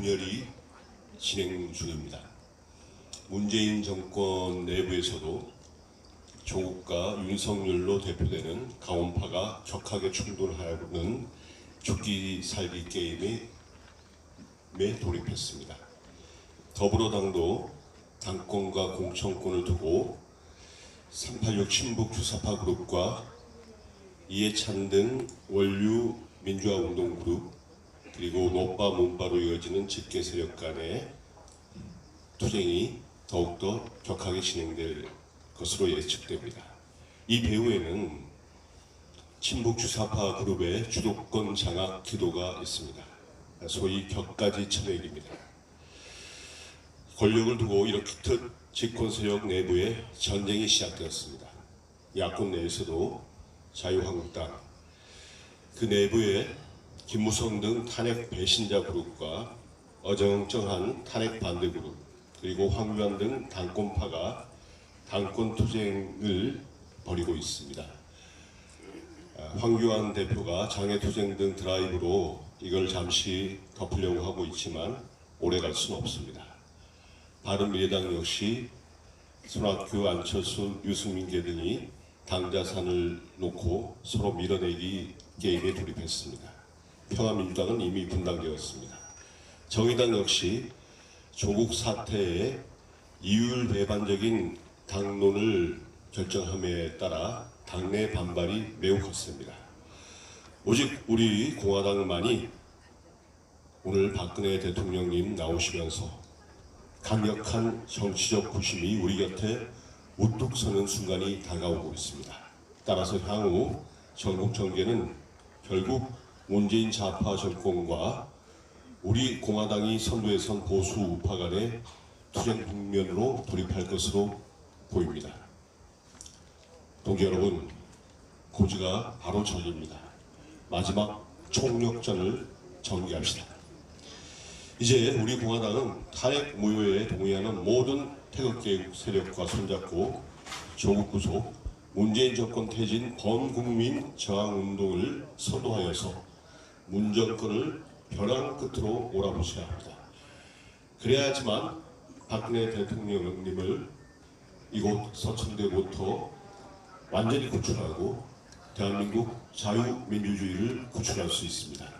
분열이 진행 중입니다. 문재인 정권 내부에서도 조국과 윤석열로 대표되는 강원파가 격하게 충돌하는 죽기 살기 게임에 돌입했습니다. 더불어당도 당권과 공천권을 두고 386 친북 주사파 그룹과 이해찬 등 원류 민주화 운동 그룹 그리고 노빠 문바로 이어지는 직계 세력 간의 투쟁이 더욱더 격하게 진행될 것으로 예측됩니다. 이 배후에는 친북 주사파 그룹의 주도권 장악 기도가 있습니다. 소위 격가지 천액입니다. 권력을 두고 이렇듯 집권 세력 내부에 전쟁이 시작되었습니다. 야권 내에서도 자유한국당 그 내부에 김무성 등 탄핵 배신자 그룹과 어정쩡한 탄핵 반대 그룹 그리고 황교안 등 당권파가 당권 투쟁을 벌이고 있습니다. 아, 황교안 대표가 장애투쟁 등 드라이브로 이걸 잠시 덮으려고 하고 있지만 오래 갈 수는 없습니다. 바른미래당 역시 손학규, 안철수, 유승민계 등이 당자산을 놓고 서로 밀어내기 게임에 돌입했습니다. 평화민주당은 이미 분당되었습니다. 정의당 역시 조국 사태에 이율 배반적인 당론을 결정함에 따라 당내 반발이 매우 컸습니다. 오직 우리 공화당만이 오늘 박근혜 대통령님 나오시면서 강력한 정치적 부심이 우리 곁에 우뚝 서는 순간이 다가오고 있습니다. 따라서 향후 전국 정계는 결국 문재인 좌파 정권과 우리 공화당이 선두에선 보수 우파 간의 투쟁 국면으로 돌입할 것으로 보입니다. 동지 여러분, 고지가 바로 저입니다. 마지막 총력전을 전개합시다. 이제 우리 공화당은 탄핵 무효에 동의하는 모든 태극계 세력과 손잡고 조국 구속, 문재인 정권 퇴진 범국민 저항 운동을 선도하여서 문정권을 벼랑 끝으로 몰아보셔야 합니다. 그래야지만 박근혜 대통령님을 이곳 서천대부터 완전히 구출하고 대한민국 자유민주주의를 구출할 수 있습니다.